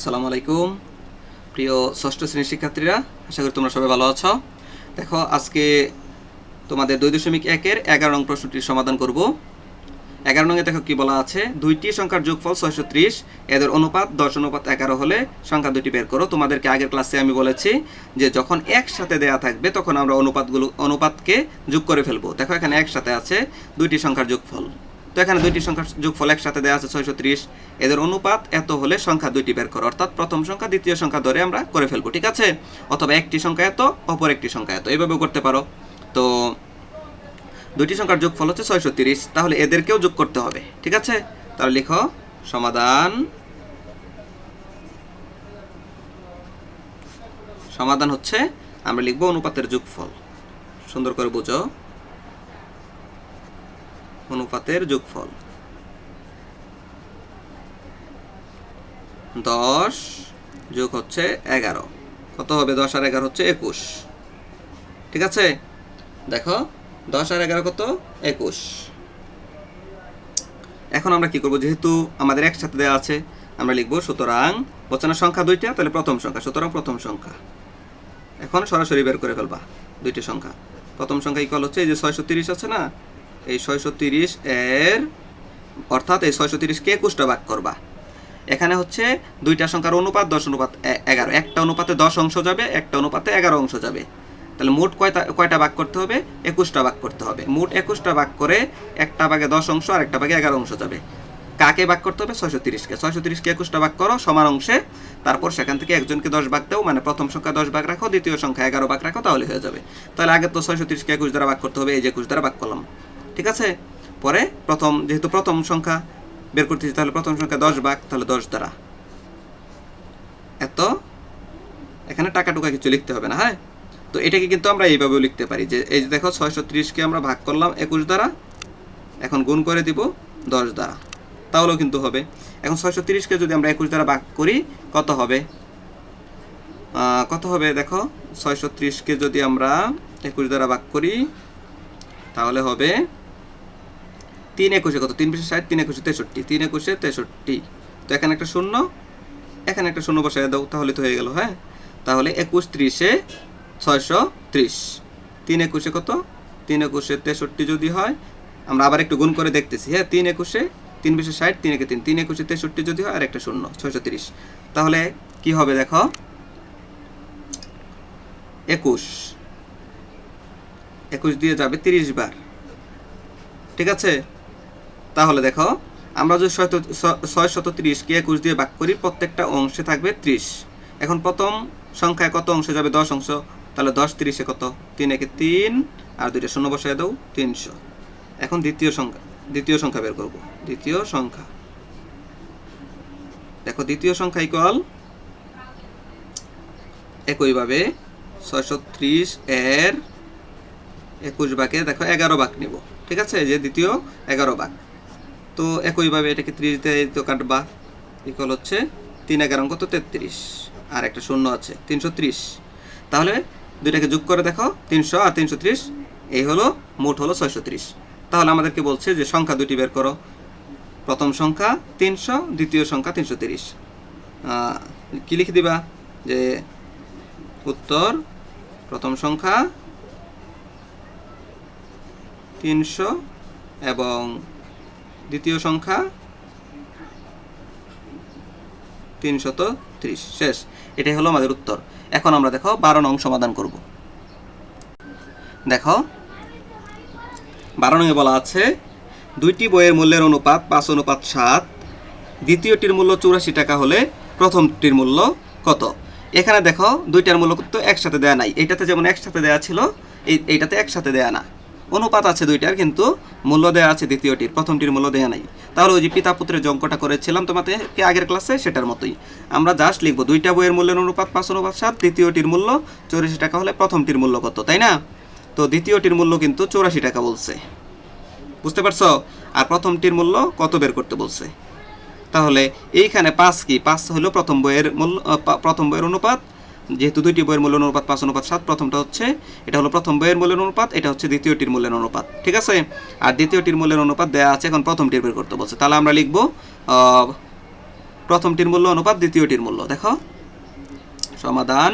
আসসালামু আলাইকুম। প্রিয় ষষ্ঠ শ্রেণির শিক্ষার্থীরা, আশা করি তোমরা সবাই ভালো আছো। দেখো, আজকে তোমাদের দুই দশমিক একের এগারো নং প্রশ্নটির সমাধান করব। এগারো নঙে দেখো কি বলা আছে, দুইটি সংখ্যার যোগফল ছয়শো ত্রিশ, এদের অনুপাত দশ, অনুপাত এগারো হলে সংখ্যা দুটি বের করো। তোমাদেরকে আগের ক্লাসে আমি বলেছি যে যখন একসাথে দেয়া থাকবে, তখন আমরা অনুপাতগুলো, অনুপাতকে যোগ করে ফেলব। দেখো, এখানে একসাথে আছে দুইটি সংখ্যার যোগফল। তো এখানে দুইটি সংখ্যার যোগফল একসাথে দেওয়া আছে ছয়শো ত্রিশ। এদের অনুপাত এত হলে সংখ্যা দুইটি বের করো। অর্থাৎ প্রথম সংখ্যা, দ্বিতীয় সংখ্যা ধরে আমরা করে ফেলব, ঠিক আছে? অথবা একটি সংখ্যা এত, অপর একটি সংখ্যা এত এইভাবেও করতে পারো। তো দুইটি সংখ্যার যোগফল হচ্ছে ছয়শো তিরিশ। তাহলে এদেরকেও যোগ করতে হবে, ঠিক আছে? তাহলে লিখো, সমাধান সমাধান হচ্ছে, আমরা লিখব অনুপাতের যোগফল। সুন্দর করে বুঝো। অনুপাতের যোগফল। দশ যোগ হচ্ছে এগারো। কত হবে? দশ আর এগারো হচ্ছে একুশ। ঠিক আছে? দেখো, দশ আর এগারো কত? একুশ। এখন আমরা কি করব? যেহেতু আমাদের একসাথে দেওয়া আছে, আমরা লিখব সুতরাং বচনের সংখ্যা দুইটা, তাহলে প্রথম সংখ্যা, সুতরাং প্রথম সংখ্যা। এখন সরাসরি বের করে ফেলবা, দুইটি সংখ্যা। প্রথম সংখ্যা ইকুয়াল হচ্ছে এই যে ছয়শো তিরিশ আছে না? এই ছয়শো তিরিশ এর, অর্থাৎ এই ছয়শো তিরিশকে একুশটা ভাগ করবা? এখানে হচ্ছে দুইটা সংখ্যার অনুপাত, দশ অনুপাত এগারো। একটা অনুপাতে দশ অংশ যাবে, একটা অনুপাতে এগারো অংশ যাবে। তাহলে মোট কয়টা কয়টা ভাগ করতে হবে? একুশটা ভাগ করতে হবে। মোট একুশটা ভাগ করে একটা ভাগে দশ অংশ আর একটা ভাগে এগারো অংশ যাবে। কাকে ভাগ করতে হবে? ছয়শো তিরিশকে। ছয়শো তিরিশকে একুশটা ভাগ করো সমান অংশে। তারপর সেখান থেকে একজনকে দশ ভাগ দাও মানে প্রথম সংখ্যা দশ ভাগ রাখো, দ্বিতীয় সংখ্যা এগারো ভাগ রাখো, তাহলে হয়ে যাবে। তাহলে আগে তো ছয়শো তিরিশকে একুশ দ্বারা ভাগ করতে হবে, এই যে একুশ দ্বারা ভাগ করলাম। ঠিক আছে? পরে প্রথম, যেহেতু প্রথম সংখ্যা বের করতেছি তাহলে প্রথম সংখ্যা দশ ভাগ, তাহলে দশ দ্বারা। এত? এখানে টাকা টুকা কিছু লিখতে হবে না হ্যাঁ? তো এটাকে কিন্তু আমরা এইভাবেও লিখতে পারি যে, এই যে দেখো, ছয়শো ত্রিশকে আমরা ভাগ করলাম একুশ দ্বারা, এখন গুণ করে দিব দশ দ্বারা। তাহলেও কিন্তু হবে। এখন ছয়শো তিরিশকে যদি আমরা একুশ দ্বারা ভাগ করি, কত হবে? কত হবে দেখো? ছয়শো ত্রিশকে যদি আমরা একুশ দ্বারা ভাগ করি, তাহলে হবে তিন একুশে কত? তিন বিশে ষাট, তিন একুশে তেষট্টি। তিন একুশে তেষট্টি। তো এখানে একটা শূন্য, এখানে একটা শূন্য বসায় দাও, তাহলে তো হয়ে গেল হ্যাঁ? তাহলে একুশ ত্রিশে ছয়শো ত্রিশ। তিন একুশে কত? তিন একুশে তেষট্টি যদি হয়, আমরা আবার একটু গুণ করে দেখতেছি হ্যাঁ? তিন একুশে, তিন বিশে ষাট, তিন একে তিন। তিন একুশে তেষট্টি যদি হয় আর একটা শূন্য, ছয়শো তিরিশ। তাহলে কি হবে দেখো? একুশ। একুশ দিয়ে যাবে তিরিশ বার। ঠিক আছে? তাহলে দেখো, আমরা যদি ছয় শত তিরিশকে একুশ দিয়ে ভাগ করি, প্রত্যেকটা অংশে থাকবে ত্রিশ। এখন প্রথম সংখ্যায় কত অংশে যাবে? দশ অংশ। তাহলে দশ তিরিশে কত? তিন একে তিন, আর দুইটা শূন্য বসায় দাও, তিনশো। এখন দ্বিতীয় সংখ্যা দ্বিতীয় সংখ্যা বের করব। দ্বিতীয় সংখ্যা। দেখো, দ্বিতীয় সংখ্যা ইকুয়াল একইভাবে ছয়শো ত্রিশ এর একুশ ভাগে, দেখো, এগারো ভাগ নিব। ঠিক আছে? যে দ্বিতীয়, এগারো ভাগ। তো একইভাবে এটাকে ত্রিশ দিয়ে কাটবা। ইকুয়াল হচ্ছে তিন এগারো কত তেত্রিশ। আর একটা শূন্য আছে, তিনশো ত্রিশ। তাহলে দুইটাকে যোগ করে দেখো, তিনশো আর তিনশো ত্রিশ, এই হলো মোট হলো ছয়শো ত্রিশ। তাহলে আমাদেরকে বলছে যে সংখ্যা দুটি বের করো। প্রথম সংখ্যা তিনশো, দ্বিতীয় সংখ্যা তিনশো তিরিশ। কী লিখে দিবা? যে উত্তর, প্রথম সংখ্যা তিনশো এবং দ্বিতীয় সংখ্যা? তিনশত ত্রিশ। শেষ। এটাই হলো আমাদের উত্তর। এখন আমরা দেখো বারো নং সমাধান করব। দেখো, বারো নঙে বলা আছে, দুইটি বইয়ের মূল্যের অনুপাত পাঁচ অনুপাত সাত, দ্বিতীয়টির মূল্য চৌরাশি টাকা হলে প্রথমটির মূল্য কত? এখানে দেখো, দুইটার মূল্য তো একসাথে দেয়া নাই। এটাতে যেমন একসাথে দেয়া ছিল, এই, এইটাতে একসাথে দেয়া না। অনুপাত আছে দুইটার, কিন্তু মূল্য দেয়া আছে দ্বিতীয়টির, প্রথমটির মূল্য দেয়া নাই। তাহলে ওই যে পিতা পুত্রের যে অঙ্কটা করেছিলাম তোমাদেরকে আগের ক্লাসে সেটার মতোই। আমরা জাস্ট লিখব, দুইটা বইয়ের মূল্যের অনুপাত পাঁচ, অনুপাত সাত, দ্বিতীয়টির মূল্য চৌরাশি টাকা হলে প্রথমটির মূল্য কত, তাই না? তো দ্বিতীয়টির মূল্য কিন্তু চৌরাশি টাকা বলছে। বুঝতে পারছ? আর প্রথমটির মূল্য কত বের করতে বলছে? তাহলে এইখানে পাঁচ কি? পাঁচ হলো প্রথম বইয়ের মূল্য প্রথম বইয়ের অনুপাত যেহেতু দুইটি বইয়ের মূল্য অনুপাত পাঁচ, অনুপাত সাত, প্রথমটা হচ্ছে, এটা হলো প্রথম বইয়ের মূল্যের অনুপাত, এটা হচ্ছে দ্বিতীয়টির মূল্যের অনুপাত, ঠিক আছে? আর দ্বিতীয়টির মূল্যের অনুপাত দেওয়া আছে, এখন প্রথমটির বের করতে বলছে। তাহলে আমরা লিখব প্রথমটির মূল্য অনুপাত, দ্বিতীয়টির মূল্য, দেখো? সমাধান।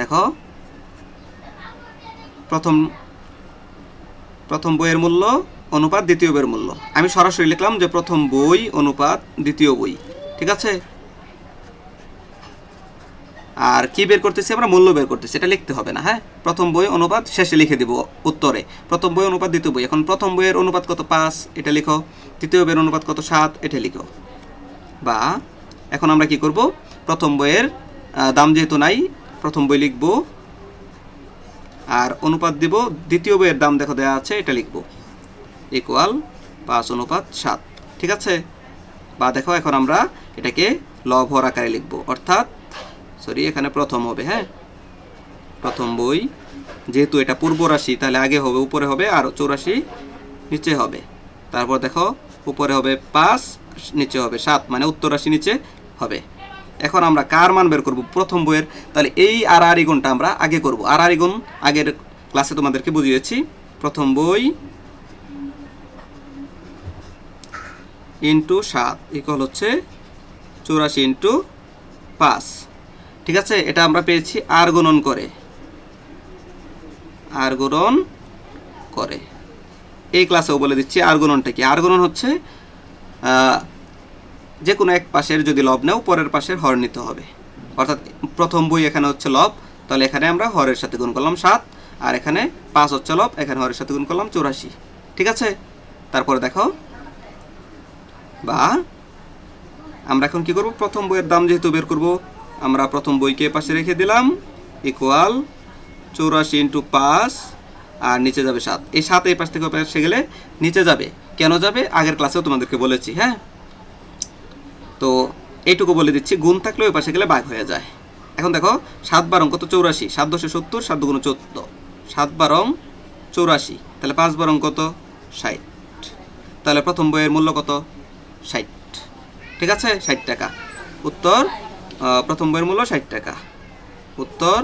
দেখো? প্রথম প্রথম বইয়ের মূল্য অনুপাত দ্বিতীয় বইয়ের মূল্য। আমি সরাসরি লিখলাম যে প্রথম বই অনুপাত দ্বিতীয় বই, ঠিক আছে? আর কি বের করতেছি আমরা? মূল্য বের করতেছি, এটা লিখতে হবে না হ্যাঁ? প্রথম বই অনুপাত, শেষে লিখে দিব উত্তরে। প্রথম বই অনুপাত, দ্বিতীয় বই। এখন প্রথম বইয়ের অনুপাত কত? পাঁচ, এটা লিখো। তৃতীয় বইয়ের অনুপাত কত? সাত, এটা লিখো। বা এখন আমরা কি করব? প্রথম বইয়ের দাম যেহেতু নাই, প্রথম বই লিখব। আর অনুপাত দিব, দ্বিতীয় বইয়ের দাম দেখো দেওয়া আছে, এটা লিখব। ইকুয়াল পাঁচ অনুপাত সাত। ঠিক আছে? বা দেখো এখন আমরা এটাকে লব হর আকারে লিখব। অর্থাৎ সরি এখানে প্রথম হবে হ্যাঁ? প্রথম বই। যেহেতু এটা পূর্ব রাশি, তাহলে আগে হবে, উপরে হবে, আর চৌরাশি নিচে হবে। তারপর দেখো, উপরে হবে পাঁচ, নিচে হবে সাত মানে উত্তর রাশি নিচে হবে। এখন আমরা কার মান বের করব প্রথম বইয়ের? তাহলে এই আর আর গুণটা আমরা আগে করব। আর আর গুণ আগের ক্লাসে তোমাদেরকে বুঝিয়েছি। প্রথম বই ইন্টু সাত ইকুয়াল হচ্ছে চৌরাশি ইন্টু পাঁচ। ঠিক আছে? এটা আমরা পেয়েছি আর গুণন করে। আর গুণন করে। এই ক্লাসেও বলে দিচ্ছি আর গুণনটা কি? আর গুণন হচ্ছে যে কোনো এক পাশের যদি লব নেও, পরের পাশের হর নিতে হবে। অর্থাৎ প্রথম বই এখানে হচ্ছে লব, তাহলে এখানে আমরা হরের সাথে গুণ করলাম সাত, আর এখানে পাঁচ হচ্ছে লব, এখানে হরের সাথে গুণ করলাম চৌরাশি। ঠিক আছে? তারপরে দেখো বা আমরা এখন কি করব? প্রথম বইয়ের দাম যেহেতু বের করব, আমরা প্রথম বইকে পাশে রেখে দিলাম ইকুয়াল চৌরাশি ইন্টু পাঁচ, আর নিচে যাবে সাত। এই সাত এই পাশ থেকে পাশে গেলে নিচে যাবে। কেন যাবে? আগের ক্লাসেও তোমাদেরকে বলেছি হ্যাঁ? তো এইটুকু বলে দিচ্ছি, গুণ থাকলে ওই পাশে গেলে বাঘ হয়ে যায়। এখন দেখো, সাত বারং কত? চৌরাশি। সাত দশে সত্তর, সাত দুগুণ চোদ্দ। সাত বারং চৌরাশি। তাহলে পাঁচ বারং কত? ষাট। তাহলে প্রথম বইয়ের মূল্য কত? ষাট। ঠিক আছে? ষাট টাকা। উত্তর প্রথম বইয়ের মূল্য ষাট টাকা। উত্তর,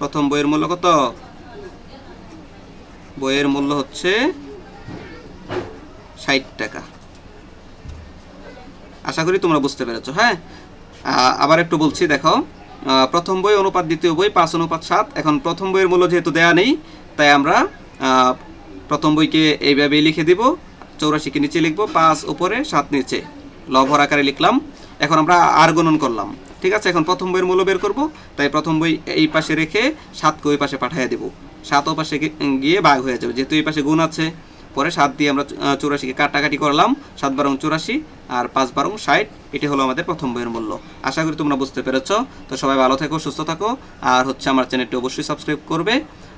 প্রথম বইয়ের মূল্য কত? বইয়ের মূল্য হচ্ছে ষাট টাকা। আশা করি তোমরা বুঝতে পেরেছ হ্যাঁ? আবার একটু বলছি, দেখো প্রথম বই অনুপাত, দ্বিতীয় বই পাঁচ অনুপাত সাত। এখন প্রথম বইয়ের মূল্য যেহেতু দেয়া নেই, তাই আমরা প্রথম বইকে এইভাবেই লিখে দিব। চৌরাশিকে নিচে লিখব, পাঁচ উপরে, সাত নিচে। লভর আকারে লিখলাম। এখন আমরা আর গণন করলাম। ঠিক আছে? এখন প্রথম বইয়ের মূল্য বের করব। তাই প্রথম বই এই পাশে রেখে সাতকে ওই পাশে পাঠিয়ে দেব। সাত ও পাশে গিয়ে ভাগ হয়ে যাবে। যেহেতু এই পাশে গুণ আছে, পরে সাত দিয়ে আমরা চৌরাশিকে কাটাকাটি করলাম। সাত বারং চৌরাশি আর পাঁচ বারং ষাট, এটি হলো আমাদের প্রথম বইয়ের মূল্য। আশা করি তোমরা বুঝতে পেরেছ। তো সবাই ভালো থেকো, সুস্থ থাকো। আর হচ্ছে আমার চ্যানেলটি অবশ্যই সাবস্ক্রাইব করবে,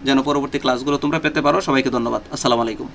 যেন পরবর্তী ক্লাসগুলো তোমরা পেতে পারো। সবাইকে ধন্যবাদ। আসসালামু আলাইকুম।